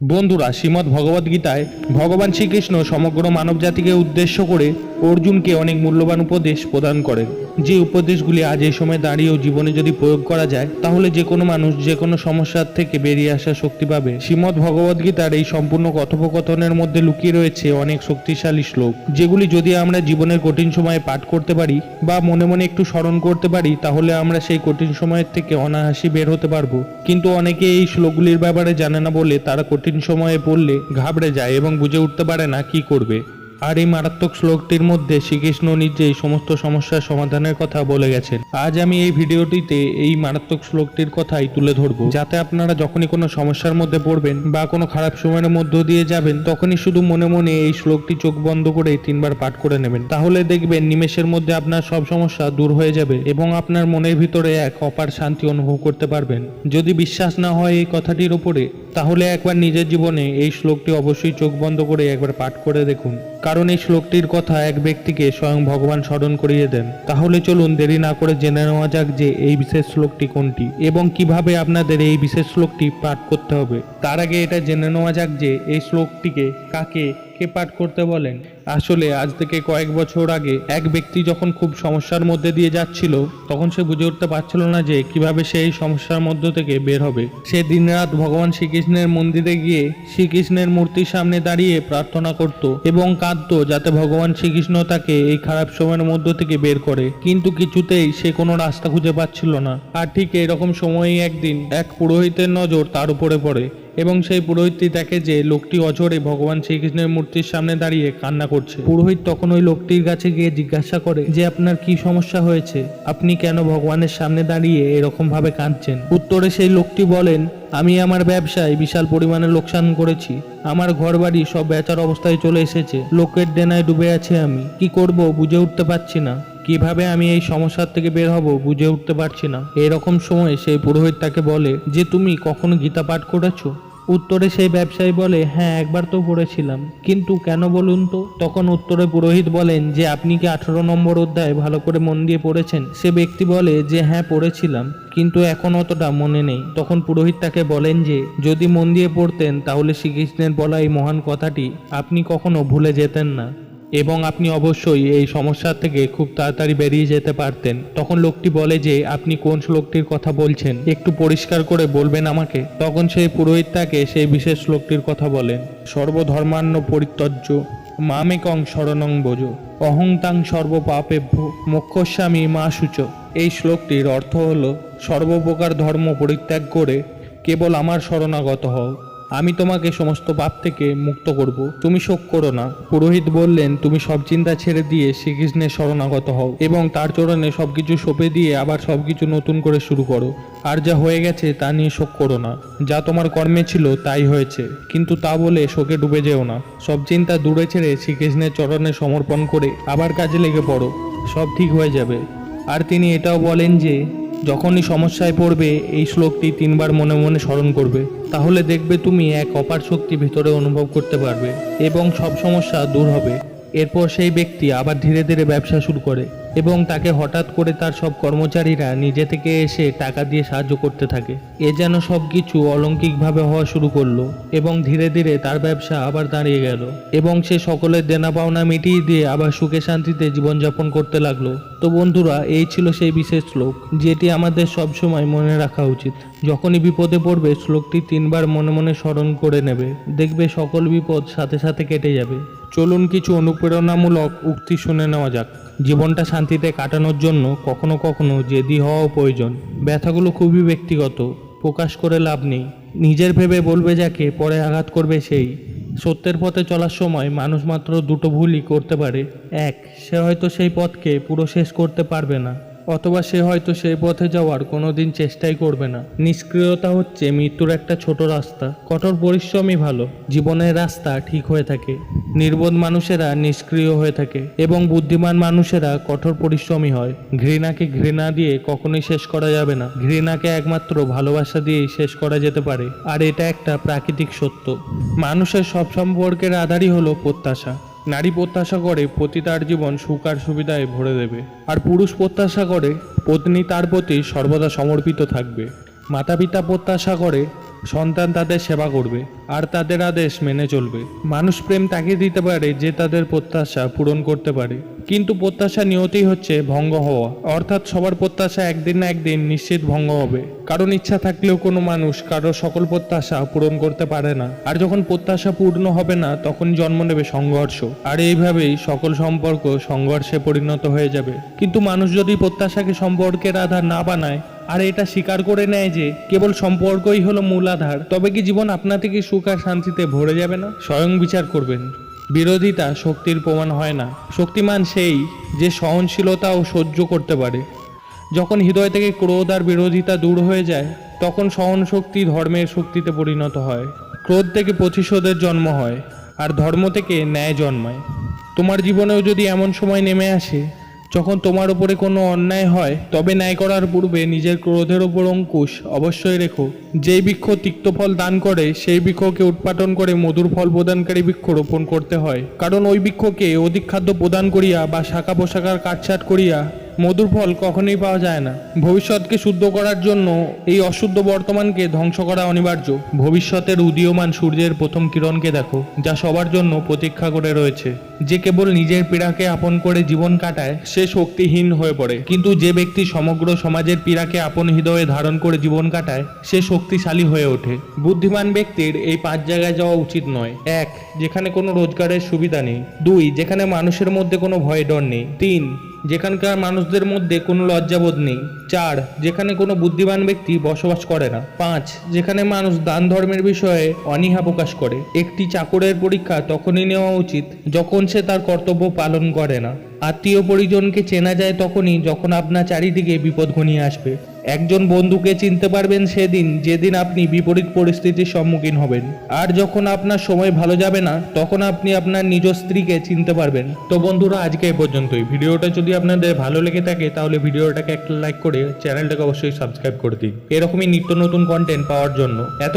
বন্ধুরা শ্রীমদ্ ভগবদ্গীতায় ভগবান শ্রীকৃষ্ণ সমগ্র মানবজাতিকে উদ্দেশ্য করে অর্জুনকে অনেক মূল্যবান উপদেশ প্রদান করেন যে উপদেশগুলি আজ এই সময় দাঁড়িয়েও জীবনে যদি প্রয়োগ করা যায়, তাহলে যে কোনো মানুষ যে কোনো সমস্যার থেকে বেরিয়ে আসার শক্তি পাবে। শ্রীমদ্ ভগবদ গীতার এই সম্পূর্ণ কথোপকথনের মধ্যে লুকিয়ে রয়েছে অনেক শক্তিশালী শ্লোক। যেগুলি যদি আমরা জীবনের কঠিন সময়ে পাঠ করতে পারি বা মনে মনে একটু স্মরণ করতে পারি, তাহলে আমরা সেই কঠিন সময়ের থেকে অনাহাসি বের হতে পারব। কিন্তু অনেকে এই শ্লোকগুলির ব্যাপারে জানে না বলে তারা কঠিন সময়ে পড়লে ঘাবড়ে যায় এবং বুঝে উঠতে পারে না কি করবে। আর এই মারাত্মক শ্লোকটির মধ্যে শ্রীকৃষ্ণ নিজেই সমস্ত সমস্যার সমাধানের কথা বলে গেছেন। আজ আমি এই ভিডিওটিতে এই মারাত্মক শ্লোকটির কথাই তুলে ধরবো। যাতে আপনারা যখনই কোনো সমস্যার মধ্যে পড়বেন বা কোনো খারাপ সময়ের মধ্য দিয়ে যাবেন, তখনই শুধু মনে মনে এই শ্লোকটি চোখ বন্ধ করে তিনবার পাঠ করে নেবেন। তাহলে দেখবেন নিমেষের মধ্যে আপনার সব সমস্যা দূর হয়ে যাবে এবং আপনার মনের ভিতরে এক অপার শান্তি অনুভব করতে পারবেন। যদি বিশ্বাস না হয় এই কথাটির ওপরে তাহলে একবার নিজের জীবনে এই শ্লোকটি অবশ্যই চোখ বন্ধ করে একবার পাঠ করে দেখুন। কারণ এই শ্লোকটির কথা এক ব্যক্তিকে স্বয়ং ভগবান স্মরণ করিয়ে দেন। তাহলে চলুন দেরি না করে জেনে নেওয়া যাক যে এই বিশেষ শ্লোকটি কোনটি এবং কীভাবে আপনাদের এই বিশেষ শ্লোকটি পাঠ করতে হবে। তার আগে এটা জেনে নেওয়া যাক যে এই শ্লোকটিকে কাকে কে পাঠ করতে বলেন? আসলে আজ থেকে কয়েক বছর আগে এক ব্যক্তি যখন খুব সমস্যার মধ্যে দিয়ে যাচ্ছিল, তখন সে বুঝে উঠতে পারছিল না যে কীভাবে সে এই সমস্যার মধ্য থেকে বের হবে। সে দিনরাত ভগবান শ্রীকৃষ্ণের মন্দিরে গিয়ে শ্রীকৃষ্ণের মূর্তির সামনে দাঁড়িয়ে প্রার্থনা করত এবং কাঁদতো যাতে ভগবান শ্রীকৃষ্ণ তাকে এই খারাপ সময়ের মধ্য থেকে বের করে। কিন্তু কিছুতেই সে কোনো রাস্তা খুঁজে পাচ্ছিল না। আর ঠিক এরকম সময়ই একদিন এক পুরোহিতের নজর তার উপরে পড়ে। এবং সেই পুরোহিতটি দেখে যে লোকটি অঝরে ভগবান শ্রীকৃষ্ণের মূর্তির সামনে দাঁড়িয়ে কান্না করছে। পুরোহিত তখন ওই লোকটির কাছে গিয়ে জিজ্ঞাসা করে, যে আপনার কি সমস্যা হয়েছে? আপনি কেন ভগবানের সামনে দাঁড়িয়ে এরকম ভাবে কাঁদছেন? উত্তরে সেই লোকটি বলেন, আমি আমার ব্যবসায় বিশাল পরিমাণে লোকসান করেছি। আমার ঘর বাড়ি সব বেচার অবস্থায় চলে এসেছে। লোকের ডেনায় ডুবে আছে আমি। কি করব বুঝে উঠতে পারছি না। কীভাবে আমি এই সমস্যার থেকে বের হব বুঝে উঠতে পারছি না। এরকম সময় সেই পুরোহিত তাকে বলে, যে তুমি কখনো গীতা পাঠ করেছ? উত্তরে সেই ব্যবসায়ী বলে হ্যাঁ একবার তো পড়েছিলাম। কিন্তু কেন বলুন তো? তখন উত্তরে পুরোহিত বলেন, যে আপনি কি আঠারো নম্বর অধ্যায় ভালো করে মন দিয়ে পড়েছেন? সে ব্যক্তি বলে, যে হ্যাঁ পড়েছিলাম, কিন্তু এখন অতটা মনে নেই। তখন পুরোহিত তাকে বলেন যে, যদি মন দিয়ে পড়তেন, তাহলে শ্রীকৃষ্ণের বলা এই মহান কথাটি আপনি কখনো ভুলে যেতেন না। এবং আপনি অবশ্যই এই সমস্যা থেকে খুব তাড়াতাড়ি বেরিয়ে যেতে পারতেন। তখন লোকটি বলে যে, আপনি কোন শ্লোকটির কথা বলছেন? একটু পরিষ্কার করে বলবেন আমাকে? তখন সেই পুরোহিত তাকে সেই বিশেষ শ্লোকটির কথা বলেন। সর্বধর্মান্য পরিত্যজ্য, মামেকং শরণং বোজ অহংতাং সর্বপাপেভ্য, মোক্ষস্বামী মা সূচ। এই শ্লোকটির অর্থ হল সর্বপ্রকার ধর্ম পরিত্যাগ করে কেবল আমার শরণাগত হও। আমি তোমাকে সমস্ত পাপ থেকে মুক্ত করব। তুমি শোক করো না। পুরোহিত বললেন, তুমি সব চিন্তা ছেড়ে দিয়ে শ্রীকৃষ্ণের শরণাগত হও এবং তার চরণে সবকিছু সঁপে দিয়ে আবার সবকিছু নতুন করে শুরু করো। আর যা হয়ে গেছে তা নিয়ে শোক করো না। যা তোমার কর্মে ছিল তাই হয়েছে। কিন্তু তা বলে শোকে ডুবে যেও না। সব চিন্তা দূরে ছেড়ে শ্রীকৃষ্ণের চরণে সমর্পণ করে আবার কাজে লেগে পড়ো। সব ঠিক হয়ে যাবে। আর তিনি এটাও বলেন যে যখনই সমস্যায় পড়বে, এই শ্লোকটি তিনবার মনে মনে স্মরণ করবে। তাহলে দেখবে তুমি এক অপার শক্তি ভিতরে অনুভব করতে পারবে এবং সব সমস্যা দূর হবে। এরপর সেই ব্যক্তি আবার ধীরে ধীরে ব্যবসা শুরু করে। এবং তাকে হঠাৎ করে তার সব কর্মচারীরা নিজে থেকে এসে টাকা দিয়ে সাহায্য করতে থাকে। এ যেন সব কিছু অলৌকিকভাবে হওয়া শুরু করল এবং ধীরে ধীরে তার ব্যবসা আবার দাঁড়িয়ে গেল এবং সে সকলের দেনা পাওনা মিটিয়ে দিয়ে আবার সুখে শান্তিতে জীবনযাপন করতে লাগল। তো বন্ধুরা, এই ছিল সেই বিশেষ শ্লোক, যেটি আমাদের সব সময় মনে রাখা উচিত। যখনই বিপদে পড়বে, শ্লোকটি তিনবার মনে মনে স্মরণ করে নেবে। দেখবে সকল বিপদ সাথে সাথে কেটে যাবে। চলুন কিছু অনুপ্রেরণামূলক উক্তি শুনে নেওয়া যাক। জীবনটা শান্তিতে কাটানোর জন্য কখনো কখনো জেদি হওয়াও প্রয়োজন। ব্যথাগুলো খুবই ব্যক্তিগত, প্রকাশ করে লাভ নেই। নিজের ভেবে বলবে যাকে, পরে আঘাত করবে সেই। সত্যের পথে চলার সময় মানুষ মাত্র দুটো ভুলই করতে পারে। এক, সে হয়তো সেই পথকে পুরো শেষ করতে পারবে না, অথবা সে হয়তো সেই পথে যাওয়ার কোনো দিন চেষ্টাই করবে না। নিষ্ক্রিয়তা হচ্ছে মৃত্যুর একটা ছোট রাস্তা। কঠোর পরিশ্রমই ভালো, জীবনের রাস্তা ঠিক হয়ে থাকে। নির্বোধ মানুষেরা নিষ্ক্রিয় হয়ে থাকে এবং বুদ্ধিমান মানুষেরা কঠোর পরিশ্রমী হয়। ঘৃণাকে ঘৃণা দিয়ে কখনোই শেষ করা যাবে না। ঘৃণাকে একমাত্র ভালোবাসা দিয়েই শেষ করা যেতে পারে। আর এটা একটা প্রাকৃতিক সত্য। মানুষের সব সম্পর্কের আধারই হলো প্রত্যাশা। নারী প্রত্যাশা করে পতি তার জীবন সুখ আর সুবিধায় ভরে দেবে। আর পুরুষ প্রত্যাশা করে পত্নী তার প্রতি সর্বদা সমর্পিত থাকবে। মাতা পিতা প্রত্যাশা করে সন্তান তাদের সেবা করবে আর তাদের আদেশ মেনে চলবে। মানুষ প্রেম তাকে দিতে পারে যে তাদের প্রত্যাশা পূরণ করতে পারে। কিন্তু প্রত্যাশা নিয়তেই হচ্ছে ভঙ্গ হওয়া। অর্থাৎ সবার প্রত্যাশা একদিন না একদিন নিশ্চিত ভঙ্গ হবে। কারণ ইচ্ছা থাকলেও কোনো মানুষ কারও সকল প্রত্যাশা পূরণ করতে পারে না। আর যখন প্রত্যাশা পূর্ণ হবে না, তখন জন্ম নেবে সংঘর্ষ। আর এইভাবেই সকল সম্পর্ক সংঘর্ষে পরিণত হয়ে যাবে। কিন্তু মানুষ যদি প্রত্যাশাকে সম্পর্কের আধার না বানায় আর এটা স্বীকার করে নেয় যে কেবল সম্পর্কই হলো মূল আধার তবে কি জীবন আপনা থেকে সুখ আর শান্তিতে ভরে যাবে না? স্বয়ং বিচার করবেন। বিরোধিতা শক্তির প্রমাণ হয় না। শক্তিমান সেই যে সহনশীলতা ও সহ্য করতে পারে। যখন হৃদয় থেকে ক্রোধ আর বিরোধিতা দূর হয়ে যায়, তখন সহন শক্তি ধর্মের শক্তিতে পরিণত হয়। ক্রোধ থেকে প্রতিশোধের জন্ম হয়, আর ধর্ম থেকে ন্যায় জন্মায়। তোমার জীবনেও যদি এমন সময় নেমে আসে যখন তোমার উপরে কোনো অন্যায় হয়, তবে ন্যায় করার পূর্বে নিজের ক্রোধের ওপর অঙ্কুশ অবশ্যই রেখো। যেই বৃক্ষ তিক্ত ফল দান করে, সেই বৃক্ষকে উৎপাটন করে মধুর ফল প্রদানকারী বৃক্ষ রোপণ করতে হয়। কারণ ওই বৃক্ষকে অধিক খাদ্য প্রদান করিয়া বা শাখা পোশাকার কাটছাট করিয়া মধুর ফল কখনোই পাওয়া যায় না। ভবিষ্যৎকে শুদ্ধ করার জন্য এই অশুদ্ধ বর্তমানকে ধ্বংস করা অনিবার্য। ভবিষ্যতের উদীয়মান সূর্যের প্রথম কিরণকে দেখো, যা সবার জন্য প্রতীক্ষা করে রয়েছে। যে কেবল নিজের পীড়াকে আপন করে জীবন কাটায়, সে শক্তিহীন হয়ে পড়ে। কিন্তু যে ব্যক্তি সমগ্র সমাজের পীড়াকে আপন হৃদয়ে ধারণ করে জীবন কাটায়, সে শক্তিশালী হয়ে ওঠে। বুদ্ধিমান ব্যক্তির এই পাঁচ জায়গায় যাওয়া উচিত নয়। এক, যেখানে কোনো রোজগারের সুবিধা নেই। দুই, যেখানে মানুষের মধ্যে কোনো ভয় ডর নেই। তিন যেখানকার মানুষদের মধ্যে কোনো লজ্জাবোধ নেই। চার, যেখানে কোনো বুদ্ধিমান ব্যক্তি বসবাস করে না। পাঁচ, যেখানে মানুষ দান ধর্মের বিষয়ে অনীহা প্রকাশ করে। একটি চাকরের পরীক্ষা তখনই নেওয়া উচিত যখন সে তার কর্তব্য পালন করে না। আত্মীয় পরিজনকে চেনা যায় তখনই যখন আপনার চারিদিকে বিপদ ঘনিয়ে আসবে। একজন বন্ধুকে চিনতে পারবেন সেদিন, যেদিন আপনি বিপরীত পরিস্থিতির সম্মুখীন হবেন। আর যখন আপনার সময় ভালো যাবে না, তখন আপনি আপনার নিজ স্ত্রীকে চিনতে পারবেন। তো বন্ধুরা, আজকে এই পর্যন্তই। ভিডিওটা যদি আপনাদের ভালো লেগে থাকে, তাহলে ভিডিওটাকে একটা লাইক করে চ্যানেলটাকে অবশ্যই সাবস্ক্রাইব করে দিন। এরকমই নিত্য নতুন কন্টেন্ট পাওয়ার জন্য। এত